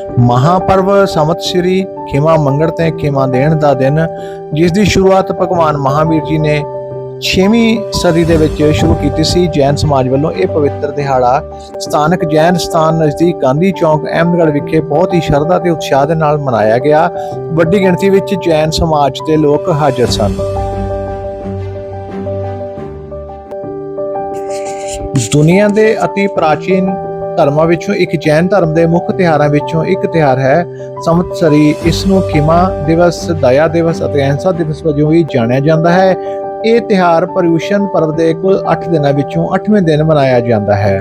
ਮਹਾਪਰਵ ਸਮਤ ਸ੍ਰੀ ਖਿਮਾ ਮੰਗਣ ਤੇ ਖਿਮਾ ਦੇਣ ਦਾ ਦਿਨ, ਜਿਸ ਦੀ ਸ਼ੁਰੂਆਤ ਭਗਵਾਨ ਮਹਾਵੀਰ ਜੀ ਨੇ 6ਵੀਂ ਸਦੀ ਦੇ ਵਿੱਚ ਸ਼ੁਰੂ ਕੀਤੀ ਸੀ। ਜੈਨ ਸਮਾਜ ਵੱਲੋਂ ਇਹ ਪਵਿੱਤਰ ਦਿਹਾੜਾ ਸਥਾਨਕ ਜੈਨ ਸਥਾਨ ਨਜ਼ਦੀਕ ਗਾਂਧੀ ਚੌਕ, ਅਹਿਮਦਗੜ੍ਹ ਵਿਖੇ ਬਹੁਤ ਹੀ ਸ਼ਰਧਾ ਤੇ ਉਤਸ਼ਾਹ ਦੇ ਨਾਲ ਮਨਾਇਆ ਗਿਆ। ਵੱਡੀ ਗਿਣਤੀ ਵਿੱਚ ਜੈਨ ਸਮਾਜ ਦੇ ਲੋਕ ਹਾਜ਼ਰ ਸਨ। ਦੁਨੀਆ ਦੇ ਅਤੀ ਪ੍ਰਾਚੀਨ ਧਰਮਾਂ ਵਿੱਚੋਂ ਇੱਕ ਜੈਨ ਧਰਮ ਦੇ ਮੁੱਖ ਤਿਉਹਾਰਾਂ ਵਿੱਚੋਂ ਇੱਕ ਤਿਉਹਾਰ ਹੈ। ਸੰਵਤਸਰੀ ਇਸ ਨੂੰ ਖਿਮਾ ਦਿਵਸ, ਦਇਆ ਦਿਵਸ ਅਤੇ ਅਹਿੰਸਾ ਦਿਵਸ ਵਜੋਂ ਵੀ ਜਾਣਿਆ ਜਾਂਦਾ ਹੈ। ਇਹ ਤਿਉਹਾਰ ਪਰਯੂਸ਼ਨ ਪਰਵ ਦੇ ਕੁੱਲ 8 ਦਿਨਾਂ ਵਿੱਚੋਂ 8ਵੇਂ ਦਿਨ ਮਨਾਇਆ ਜਾਂਦਾ ਹੈ।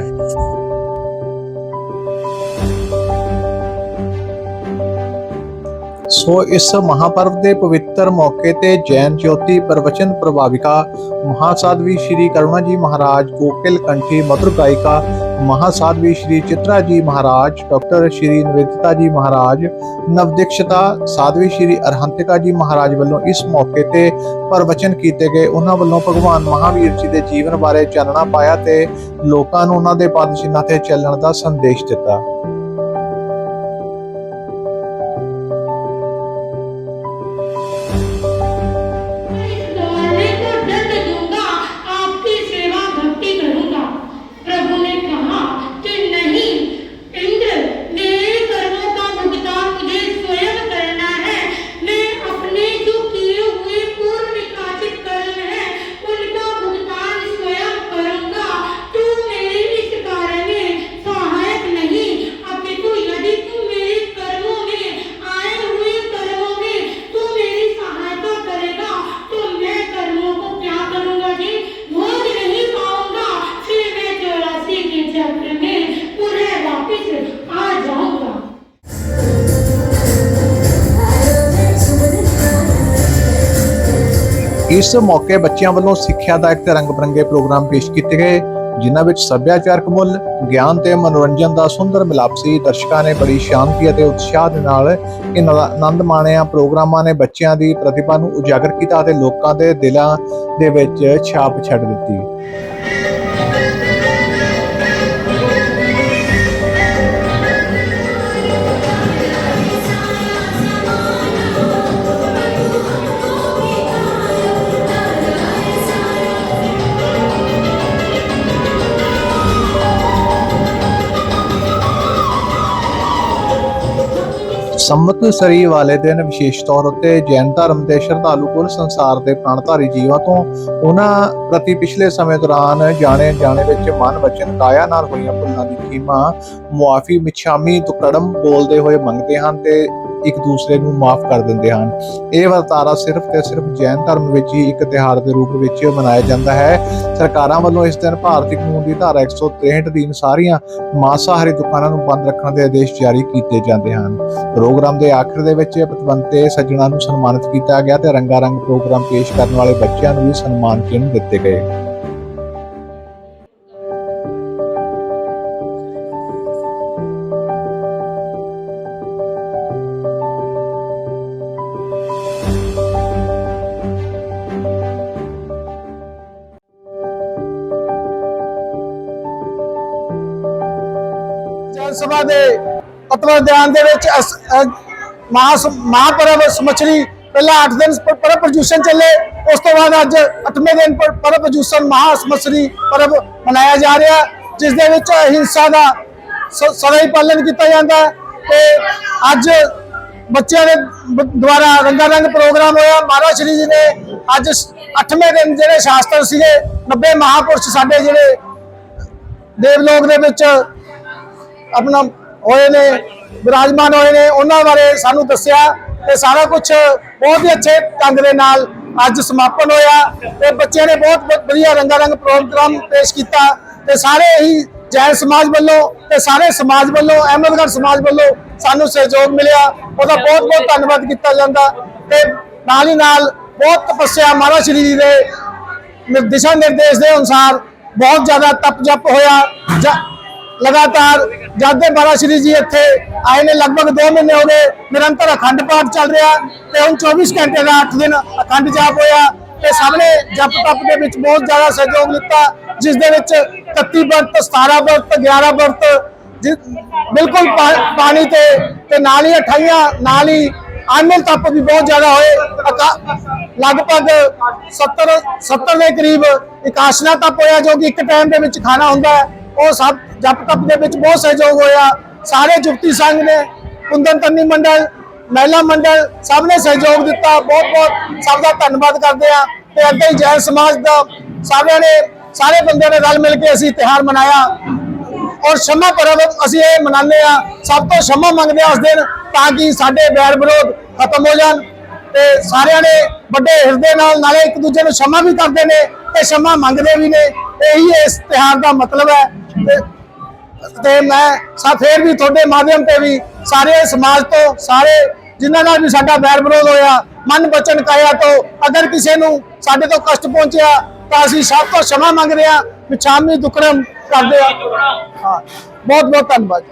ਸੋ ਇਸ ਮਹਾਪਰਵ ਦੇ ਪਵਿੱਤਰ ਮੌਕੇ ਤੇ ਜੈਨ ਜੋਤੀ ਪ੍ਰਵਚਨ ਪ੍ਰਭਾਵਿਕਾ ਮਹਾਸਾਧਵੀ ਸ਼੍ਰੀ ਕਰੁਣਾ ਜੀ ਮਹਾਰਾਜ, ਗੋਕਿਲ ਕੰਠੀ, ਮਧੁਰ ਗਾਇਕਾ ਮਹਾਸਾਧਵੀ ਸ਼੍ਰੀ ਚਿਤਰਾ ਜੀ ਮਹਾਰਾਜ, ਡਾਕਟਰ ਸ਼੍ਰੀ ਨਿਵੇਦਿਤਾ ਜੀ ਮਹਾਰਾਜ, ਨਵਦਿਕਸ਼ਤਾ ਸਾਧਵੀ ਸ਼੍ਰੀ ਅਰਹੰਤਿਕਾ ਜੀ ਮਹਾਰਾਜ ਵੱਲੋਂ ਇਸ ਮੌਕੇ ਤੇ ਪ੍ਰਵਚਨ ਕੀਤੇ ਗਏ। ਉਹਨਾਂ ਵੱਲੋਂ ਭਗਵਾਨ ਮਹਾਵੀਰ ਜੀ ਦੇ ਜੀਵਨ ਬਾਰੇ ਚਾਨਣਾ ਪਾਇਆ ਤੇ ਲੋਕਾਂ ਨੂੰ ਉਹਨਾਂ ਦੇ ਪਦ ਚਿੰਨ੍ਹਾਂ ਤੇ ਚੱਲਣ ਦਾ ਸੰਦੇਸ਼ ਦਿੱਤਾ। ਇਸ ਮੌਕੇ ਬੱਚਿਆਂ ਵੱਲੋਂ ਸਿੱਖਿਆ ਸਿੱਖਿਆਦਾਇਕ ਤੇ ਰੰਗ ਬਰੰਗੇ ਪ੍ਰੋਗਰਾਮ ਪੇਸ਼ ਕੀਤੇ ਗਏ, ਜਿਨ੍ਹਾਂ ਵਿੱਚ ਸੱਭਿਆਚਾਰਕ ਮੁੱਲ, ਗਿਆਨ ਤੇ ਮਨੋਰੰਜਨ ਦਾ ਸੁੰਦਰ ਮਿਲਾਪ ਸੀ। ਦਰਸ਼ਕਾਂ ਨੇ ਬੜੀ ਸ਼ਾਂਤੀ ਅਤੇ ਉਤਸ਼ਾਹ ਦੇ ਨਾਲ ਇਹਨਾਂ ਦਾ ਆਨੰਦ ਮਾਣਿਆ। ਪ੍ਰੋਗਰਾਮਾਂ ਨੇ ਬੱਚਿਆਂ ਦੀ ਪ੍ਰਤਿਭਾ ਨੂੰ ਉਜਾਗਰ ਕੀਤਾ ਅਤੇ ਲੋਕਾਂ ਦੇ ਦਿਲਾਂ ਦੇ ਵਿੱਚ ਛਾਪ ਛੱਡ ਦਿੱਤੀ। ਸੰਮਤਸਰੀ ਵਾਲੇ ਦਿਨ ਵਿਸ਼ੇਸ਼ ਤੌਰ ਉੱਤੇ ਜੈਨ ਧਰਮ ਦੇ ਸ਼ਰਧਾਲੂ ਕੁੱਲ ਸੰਸਾਰ ਦੇ ਪ੍ਰਾਣਧਾਰੀ ਜੀਵਾਂ ਤੋਂ ਉਹਨਾਂ ਪ੍ਰਤੀ ਪਿਛਲੇ ਸਮੇਂ ਦੌਰਾਨ ਜਾਣੇ ਜਾਣੇ ਵਿੱਚ ਮਨ ਵਚਨ ਕਾਇਆ ਨਾਲ ਹੋਈਆਂ ਭੁੱਲਾਂ ਦੀ ਖਿਮਾ ਮੁਆਫੀ ਮਿਛਾਮੀ ਤੋਂ ਕੜਮ ਬੋਲਦੇ ਹੋਏ ਮੰਗਦੇ ਹਨ ਤੇ ਇੱਕ ਦੂਸਰੇ ਨੂੰ ਮਾਫ ਕਰ ਦਿੰਦੇ ਹਨ। ਇਹ ਵਰਤਾਰਾ ਸਿਰਫ ਤੇ ਸਿਰਫ ਜੈਨ ਧਰਮ ਵਿੱਚ ਹੀ ਇੱਕ ਤਿਉਹਾਰ ਦੇ ਰੂਪ ਵਿੱਚ ਮਨਾਇਆ ਜਾਂਦਾ ਹੈ। ਸਰਕਾਰਾਂ ਵੱਲੋਂ ਇਸ ਦਿਨ ਭਾਰਤੀ ਕਾਨੂੰਨ ਦੀ ਧਾਰਾ 163 ਅਧੀਨ ਸਾਰੀਆਂ ਮਾਸਾਹਾਰੀ ਦੁਕਾਨਾਂ ਨੂੰ ਬੰਦ ਰੱਖਣ ਦੇ ਆਦੇਸ਼ ਜਾਰੀ ਕੀਤੇ ਜਾਂਦੇ ਹਨ। ਪ੍ਰੋਗਰਾਮ ਦੇ ਆਖਰ ਦੇ ਵਿੱਚ ਪਤਵੰਤੇ ਸੱਜਣਾ ਨੂੰ ਸਨਮਾਨਿਤ ਕੀਤਾ ਗਿਆ ਤੇ ਰੰਗਾ ਰੰਗ ਪ੍ਰੋਗਰਾਮ ਪੇਸ਼ ਕਰਨ ਵਾਲੇ ਬੱਚਿਆਂ ਨੂੰ ਵੀ ਸਨਮਾਨ ਚਿੰਨ੍ਹ ਦਿੱਤੇ ਗਏ। ਸਭਾ ਦੇ ਪਤਵ ਧਿਆਨ ਦੇ ਵਿੱਚ ਅਸ- ਅ, ਮਹਾ ਮਹਾਪਰਵ ਸਮਛਰੀ ਪਹਿਲਾਂ 8 ਦਿਨ ਪ- ਪਰਵ ਪ੍ਰਜੂਸ਼ਨ ਚੱਲੇ ਉਸ ਤੋਂ ਬਾਅਦ ਅੱਜ 8ਵੇਂ ਦਿਨ ਪ- ਪਰਵ ਪ੍ਰਜੂਸ਼ਨ ਮਹਾ ਸਮਛਰੀ ਪਰਬ ਮਨਾਇਆ ਜਾ ਰਿਹਾ ਜਿਸ ਦੇ ਵਿੱਚ ਅਹਿੰਸਾ ਦਾ ਸ- ਸਦਾ ਹੀ ਪਾਲਣ ਕੀਤਾ ਜਾਂਦਾ ਹੈ ਤੇ ਅੱਜ ਬੱਚਿਆਂ ਦੇ ਦੁਆਰਾ ਰੰਗਾ ਰੰਗ ਪ੍ਰੋਗਰਾਮ ਹੋਇਆ। ਮਹਾਰਾਜ ਸ਼੍ਰੀ ਜੀ ਨੇ ਅੱਜ 8ਵੇਂ ਦਿਨ ਜਿਹੜੇ ਸ਼ਾਸਤਰ ਸੀਗੇ 90 ਮਹਾਪੁਰਸ਼ ਸਾਡੇ ਜਿਹੜੇ ਦੇਵਲੋਕ ਦੇ ਵਿੱਚ ਆਪਣਾ ਹੋਏ ਨੇ, ਵਿਰਾਜਮਾਨ ਹੋਏ ਨੇ, ਉਹਨਾਂ ਬਾਰੇ ਸਾਨੂੰ ਦੱਸਿਆ ਤੇ ਸਾਰਾ ਕੁਝ ਬਹੁਤ ਹੀ ਅੱਛੇ ਢੰਗ ਦੇ ਨਾਲ ਅੱਜ ਸਮਾਪਨ ਹੋਇਆ ਤੇ ਬੱਚਿਆਂ ਨੇ ਬਹੁਤ ਵਧੀਆ ਰੰਗਾ ਰੰਗ ਪ੍ਰੋਗਰਾਮ ਪੇਸ਼ ਕੀਤਾ ਤੇ ਸਾਰੇ ਹੀ ਜੈਨ ਸਮਾਜ ਵੱਲੋਂ ਤੇ ਸਾਰੇ ਸਮਾਜ ਵੱਲੋਂ, ਅਹਿਮਦਗੜ੍ਹ ਸਮਾਜ ਵੱਲੋਂ ਸਾਨੂੰ ਸਹਿਯੋਗ ਮਿਲਿਆ। ਉਹਦਾ ਬਹੁਤ ਬਹੁਤ ਧੰਨਵਾਦ ਕੀਤਾ ਜਾਂਦਾ ਤੇ ਨਾਲ ਹੀ ਨਾਲ ਬਹੁਤ ਤਪੱਸਿਆ ਮਹਾਰਾਜ ਸ਼੍ਰੀ ਜੀ ਦੇ ਦਿਸ਼ਾ ਨਿਰਦੇਸ਼ ਦੇ ਅਨੁਸਾਰ ਬਹੁਤ ਜ਼ਿਆਦਾ ਤਪ ਜਪ ਹੋਇਆ। ਜ- ਲਗਾਤਾਰ ਜਦ ਦੇ ਬਾਬਾ ਸ਼੍ਰੀ ਜੀ ਇੱਥੇ ਆਏ ਨੇ, ਲਗਭਗ 2 ਮਹੀਨੇ ਹੋ ਗਏ, ਨਿਰੰਤਰ ਅਖੰਡ ਪਾਠ ਚੱਲ ਰਿਹਾ ਤੇ ਹੁਣ 24 ਘੰਟੇ ਦਾ 8 ਦਿਨ ਅਖੰਡ ਜਾਪ ਹੋਇਆ ਤੇ ਸਾਹਮਣੇ ਜਪ ਤਪ ਦੇ ਵਿੱਚ ਬਹੁਤ ਜ਼ਿਆਦਾ ਸਹਿਯੋਗ ਦਿੱਤਾ ਜਿਸ ਦੇ ਵਿੱਚ 31 ਵਰਤ 17 ਵਰਤ 11 ਵਰਤ, ਜਿ- ਬਿਲਕੁਲ ਪਾ- ਪਾਣੀ ਤੇ ਤੇ ਨਾਲ ਹੀ ਅਠਾਈਆਂ, ਨਾਲ ਹੀ ਆਨਲ ਤੱਪ ਵੀ ਬਹੁਤ ਜ਼ਿਆਦਾ ਹੋਏ। ਅਕਾ- ਲਗਭਗ 70 70 ਦੇ ਕਰੀਬ ਇਕਾਸ਼ਨਾ ਤੱਪ ਹੋਇਆ, ਜੋ ਕਿ ਇੱਕ ਟਾਈਮ ਦੇ ਵਿੱਚ ਖਾਣਾ ਹੁੰਦਾ ਉਹ ਸਭ ਜਪ ਤਪ ਦੇ ਵਿੱਚ ਬਹੁਤ ਸਹਿਯੋਗ ਹੋਇਆ। ਸਾਰੇ ਜੁਗਤੀ ਸੰਘ ਨੇ, ਕੁੰਦਨ ਤੰਨੀ ਮੰਡਲ, ਮਹਿਲਾ ਮੰਡਲ ਸਭ ਨੇ ਸਹਿਯੋਗ ਦਿੱਤਾ। ਬਹੁਤ ਬਹੁਤ ਸਭ ਦਾ ਧੰਨਵਾਦ ਕਰਦੇ ਆ ਤੇ ਅੱਗੇ ਹੀ ਜੈਨ ਸਮਾਜ ਦਾ ਸਾਰਿਆਂ ਨੇ, ਸਾਰੇ ਬੰਦਿਆਂ ਨੇ ਰਲ ਮਿਲ ਕੇ ਅਸੀਂ ਤਿਉਹਾਰ ਮਨਾਇਆ। ਔਰ ਸ਼ਮਾ ਪਰਬ ਅਸੀਂ ਇਹ ਮਨਾਉਂਦੇ ਆ ਸਭ ਤੋਂ ਸ਼ਮਾ ਮੰਗਦੇ ਆ ਉਸ ਦਿਨ ਤਾਂ ਕਿ ਸਾਡੇ ਵੈਰ ਵਿਰੋਧ ਖਤਮ ਹੋ ਜਾਣ ਤੇ ਸਾਰਿਆਂ ਨੇ ਵੱਡੇ ਹਿਰਦੇ ਨਾਲ ਨਾਲੇ ਇੱਕ ਦੂਜੇ ਨੂੰ ਸ਼ਮਾ ਵੀ ਕਰਦੇ ਨੇ ਤੇ ਸ਼ਮਾ ਮੰਗਦੇ ਵੀ ਨੇ। ਇਹੀ ਇਸ ਤਿਉਹਾਰ ਦਾ ਮਤਲਬ ਹੈ ਤੇ ਤੇ ਮੈਂ ਸਾ ਫੇਰ ਵੀ ਤੁਹਾਡੇ ਮਾਧਿਅਮ ਤੇ ਵੀ ਸਾਰੇ ਸਮਾਜ ਤੋਂ, ਸਾਰੇ ਜਿਨ੍ਹਾਂ ਨਾਲ ਵੀ ਸਾਡਾ ਬੈਰ ਵਿਰੋਧ ਹੋਇਆ, ਮਨ ਬਚਨ ਕਾਇਆ ਤੋਂ, ਅਗਰ ਕਿਸੇ ਨੂੰ ਸਾਡੇ ਤੋਂ ਕਸ਼ਟ ਪਹੁੰਚਿਆ, ਤਾਂ ਅਸੀਂ ਸਭ ਤੋਂ ਸ਼ਮਾ ਮੰਗਦੇ ਆ ਵਿਛਾਮੀ ਦੁਕੜਮ ਕਰਦੇ ਆ ਹਾਂ ਬਹੁਤ ਬਹੁਤ ਧੰਨਵਾਦ।